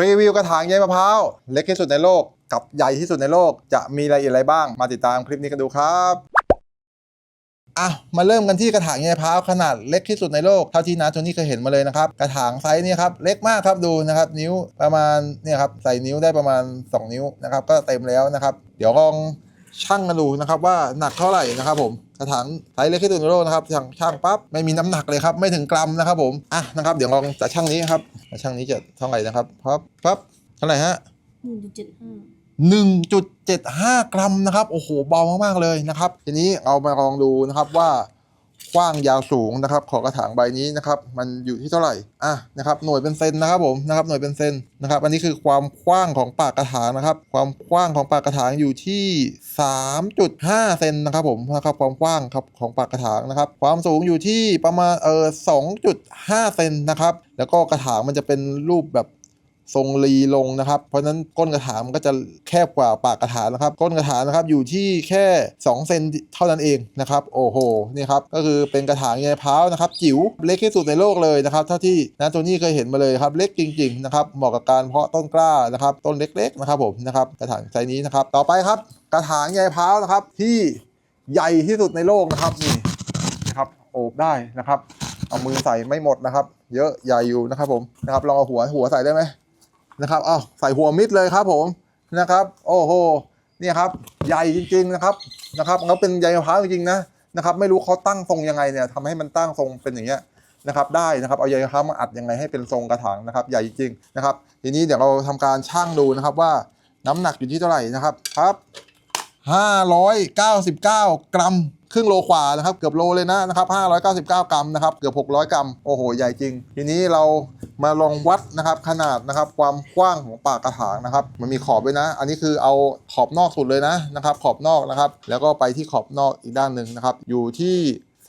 รีวิวกระถางใยมะพร้าวเล็กที่สุดในโลก กับใหญ่ที่สุดในโลก จะมีรายละเอียดอะไรบ้าง มาติดตามคลิปนี้กันดูครับอะมาเริ่มกันที่กระถางใยมะพร้าวขนาดเล็กที่สุดในโลกเท่าที่นาโทนี่เคยเห็นมาเลยนะครับกระถางไซส์นี้ครับเล็กมากครับดูนะครับนิ้วประมาณเนี่ยครับใส่นิ้วได้ประมาณ 2 นิ้วนะครับก็เต็มแล้วนะครับ เดี๋ยวลองชั่งกันดูนะครับว่าหนักเท่าไหร่นะครับผม กระถางไซส์เล็กที่สุดในโลกนะครับช่างช่างปั๊บไม่มีน้ำหนักเลยครับไม่ถึงกรัมนะครับผมอะนะครับเดี๋ยวลองจะช่างนี้ครับช่างนี้จะเท่าไหร่นะครับปั๊บปั๊บเท่าไหร่ฮะหนึ่งจุดเจ็ดห้า1.75 กรัมนะครับ โอ้โห เบามาก ๆ เลยนะครับ ทีนี้เอามาลองดูนะครับว่า กว้างยาวสูงนะครับของกระถางใบนี้นะครับมันอยู่ที่เท่าไหร่อะนะครับหน่วยเป็นเซนนะครับผมนะครับหน่วยเป็นเซนนะครับอันนี้คือความกว้างของปากกระถางนะครับ ความกว้างของปากกระถางอยู่ที่ 3.5 เซนนะครับผมนะครับความกว้างครับของปากกระถางนะครับ ความสูงอยู่ที่ประมาณเออ2.5 เซนนะครับแล้วก็กระถางมันจะเป็นรูปแบบ ทรงรีลงนะครับ เพราะนั้นก้นกระถางมันก็จะแคบกว่าปากกระถางนะครับ ก้นกระถางนะครับอยู่ที่แค่2เซนเท่านั้นเองนะครับโอ้โหนี่ครับก็คือเป็นกระถางใยมะพร้าวนะครับจิ๋วเล็กที่สุดในโลกเลยนะครับเท่าที่นะตัวนี้เคยเห็นมาเลยครับเล็กจริงๆนะครับเหมาะกับการเพาะต้นกล้านะครับต้นเล็กๆนะครับผมนะครับกระถางไซนี้นะครับต่อไปครับ กระถางใยมะพร้าวนะครับที่ใหญ่ที่สุดในโลกนะครับนี่นะครับโอบได้นะครับเอามือใส่ไม่หมดนะครับ เยอะใหญ่อยู่นะครับผมนะครับลองเอาหัวหัวใส่ได้ไหม นะครับเอาใส่หัวมิดเลยครับผมนะครับ โอ้โหเนี่ยครับใหญ่จริง ๆนะครับนะครับเขาเป็นใยมะพร้าวจริงๆนะนะครับ ไม่รู้เขาตั้งทรงยังไงเนี่ยทำให้มันตั้งทรงเป็นอย่างเงี้ยนะครับ ได้นะครับเอาใยมะพร้าวมาอัดยังไงให้เป็นทรงกระถางนะครับ ใหญ่จริงๆนะครับ ทีนี้เดี๋ยวเราทำการชั่งดูนะครับว่าน้ำหนักอยู่ที่เท่าไหร่นะครับครับ599 กรัม ครึ่งโลกว่านะครับ เกือบโลเลยนะนะครับ599 กรัมนะครับ เกือบ 600 กรัม โอ้โห ใหญ่จริง ทีนี้เรา มาลองวัดนะครับขนาดนะครับความกว้างของปากกระถางนะครับ มันมีขอบด้วยนะ อันนี้คือเอาขอบนอกสุดเลยนะนะครับ ขอบนอกนะครับ แล้วก็ไปที่ขอบนอกอีกด้านหนึ่งนะครับ อยู่ที่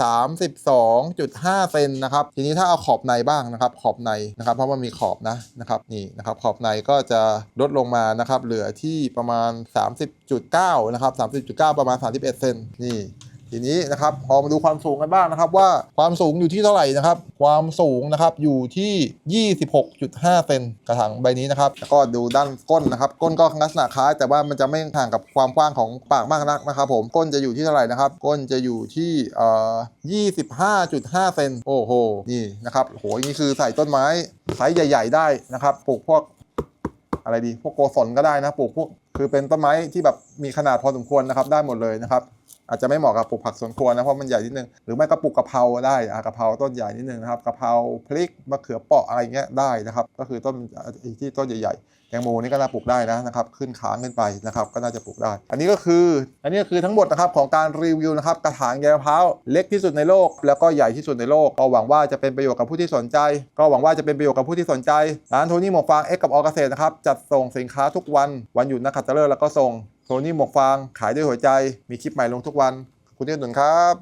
32.5 เซนนะครับ ทีนี้ถ้าเอาขอบในบ้างนะครับ ขอบในนะครับ เพราะมันมีขอบนะนะครับนี่นะครับ ขอบในก็จะลดลงมานะครับ เหลือที่ประมาณ 30.9 นะครับ 30.9 ประมาณ 31 เซนนี่ ทีนี้นะครับพอมาดูความสูงกันบ้างนะครับว่าความสูงอยู่ที่เท่าไหร่นะครับ ความสูงนะครับอยู่ที่ 26.5 เซนกระถางใบนี้นะครับแล้วก็ดูด้านก้นนะครับ ก้นก็ลักษณะคล้าย แต่ว่ามันจะไม่ห่างกับความกว้างของปากมากนักนะครับ ผมก้นจะอยู่ที่เท่าไหร่นะครับ ก้นจะอยู่ที่เอ่อ25.5 เซนโอ้โหนี่นะครับโหนี่คือใส่ต้นไม้ไซส์ใหญ่ ๆ ได้นะครับปลูกพวกอะไรดี พวกโกศลก็ได้นะปลูกพวกคือเป็นต้นไม้ที่แบบมีขนาดพอสมควรนะครับได้หมดเลยนะครับ อาจจะไม่เหมาะกับปลูกผักสวนครัวนะเพราะมันใหญ่นิดนึงหรือไม่ก็ปลูกกะเพราได้อะกะเพราต้นใหญ่นิดนึงนะครับกะเพราพริกมะเขือเปราะอะไรเงี้ยได้นะครับ ก็คือต้นที่ต้นใหญ่ๆแตงโมนี่ก็น่าปลูกได้นะนะครับ ขึ้นค้างขึ้นไปนะครับ ก็น่าจะปลูกได้ อันนี้ก็คือ อันนี้ก็คือทั้งหมดนะครับของการรีวิวนะครับกระถางใยมะพร้าวเล็กที่สุดในโลก แล้วก็ใหญ่ที่สุดในโลกก็หวังว่าจะเป็นประโยชน์กับผู้ที่สนใจ ก็หวังว่าจะเป็นประโยชน์กับผู้ที่สนใจร้านโทนี่หมวกฟางเอ็กกับออเกษตรนะครับจัดส่งสินค้าทุกวันวันหยุดนักขัตฤกษ์แล้วก็ส่ง โทนี่หมวกฟางขายด้วยหัวใจมีคลิปใหม่ลงทุกวันคุณเตี้ยนหนุนครับ